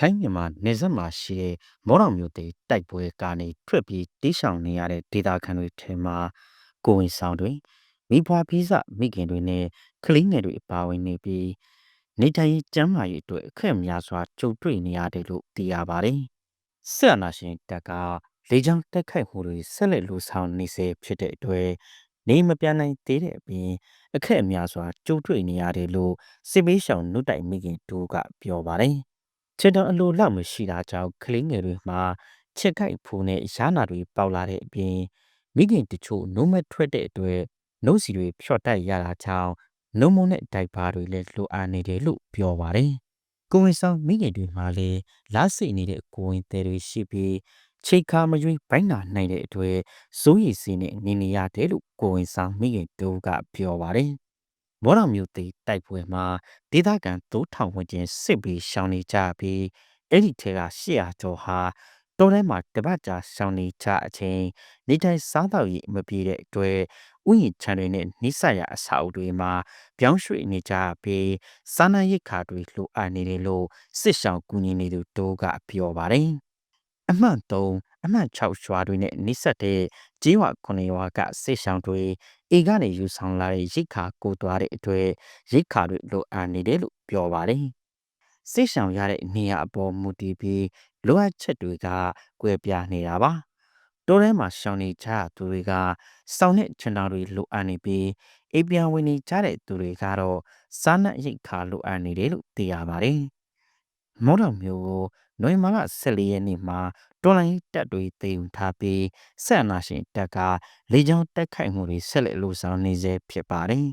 ထိုင်းမြန်မာနယ်စပ်မှာရှိတဲ့မောတောင်မြို့သေးတိုက်ပွဲကနေထွက်ပြေးတိရှောင်နေရတဲ့ဒေသခံတွေထဲမှာကိုဝင်ဆောင်တွေမိဘဖိစမိခင်တွေနဲ့ကလေးငယ်တွေအပါအဝင်နေပြီးနေထိုင်ရေးကျန်းမာရေးအတွက်အခက်အများစွာကြုံတွေ့နေရတယ်လို့သိရပါတယ်။ဆက်အနာရှင်တပ်ကလေကြောင်းတက်ခိုက်မှုတွေဆက်လက်လှုံ့ဆော်နေစေဖြစ်တဲ့အတွက်နေမပြန်နိုင်သေးတဲ့အပြင်အခက်အများစွာကြုံတွေ့နေရတယ်လို့စစ်ပေးရှောင်နှုတ်တိုင်မိခင်တို့ကပြောပါတယ်။ ခြေတော်အလိုလောက်မရှိတာကြောင့်ကလေးငယ်တွေမှာချက်ကိုက်ဖူနဲ့ရနာတွေပေါက်လာတဲ့အပြင်မိခင်တချို့နှုတ်မထွက်တဲ့အတွက်နှုတ်စီတွေဖြော့တိုက်ရတာကြောင့်နှုတ်မုံနဲ့ဒိုက်ပါတွေလည်းလိုအပ်နေတယ်လို့ပြောပါတယ်။ကိုဝင်ဆောင်မိခင်တွေမှာလည်းလားစိတ်နေတဲ့ကိုဝင်သေးတွေရှိပြီးချိတ်ခါမရွေးဘိုင်းနာနိုင်တဲ့အတွက်စိုးရိမ်စီနဲ့နေနေရတယ်လို့ကိုဝင်ဆောင်မိခင်တို့ကပြောပါတယ်။ မော်တော်မျိုးသေးတိုက်ပွဲမှာဒေသခံ3000ဝန်းကျင်စစ်ပြီးရှောင်နေကြပြီးအဲ့ဒီထဲက800ကျော်ဟာတောထဲမှာတပတ်ကြာရှောင်နေကြအချိန်နေထိုင်စားတော့ရေးမပြေတဲ့အတွက်ဥယျာဉ်ခြံတွေနဲ့နိစ္စရအစာအုပ်တွေမှာပြောင်းရွှေ့နေကြပြီးစားနပ်ရိက္ခာတွေလိုအပ်နေတယ်လို့စစ်ဆောင်ကူညီနေသူတို့ကပြောပါတယ်။အမှန်3အမှန်6ရွာတွေနဲ့နိစ္စတဲ့ကျေးရွာ9ရွာကစစ်ဆောင်တွေ အေကနေယူဆောင်လာတဲ့ရိက္ခာကိုသွားတဲ့အတွက်ရိက္ခာတွေလိုအပ်နေတယ်လို့ပြောပါတယ်။စစ်ဆောင်ရတဲ့နေရာအပေါ်မူတည်ပြီးလိုအပ်ချက်တွေကကွဲပြားနေတာပါတောထဲမှာရှောင်နေကြသူတွေကစောင်းနဲ့ချန်တာတွေလိုအပ်နေပြီးအိပ်ပြန်ဝင်နေကြတဲ့သူတွေကတော့စားနပ်ရိက္ခာလိုအပ်နေတယ်လို့သိရပါတယ်မော်တော်မျိုးကို နွေမာက14ရက်နေ့မှာတော်လိုင်းတက်တွေသိမ်းထားပြီးဆက်အနာရှင်တက်ကလေကြောင်းတက်ခိုက်မှုတွေဆက်လက်လှုပ်ဆောင်နေစေဖြစ်ပါတယ်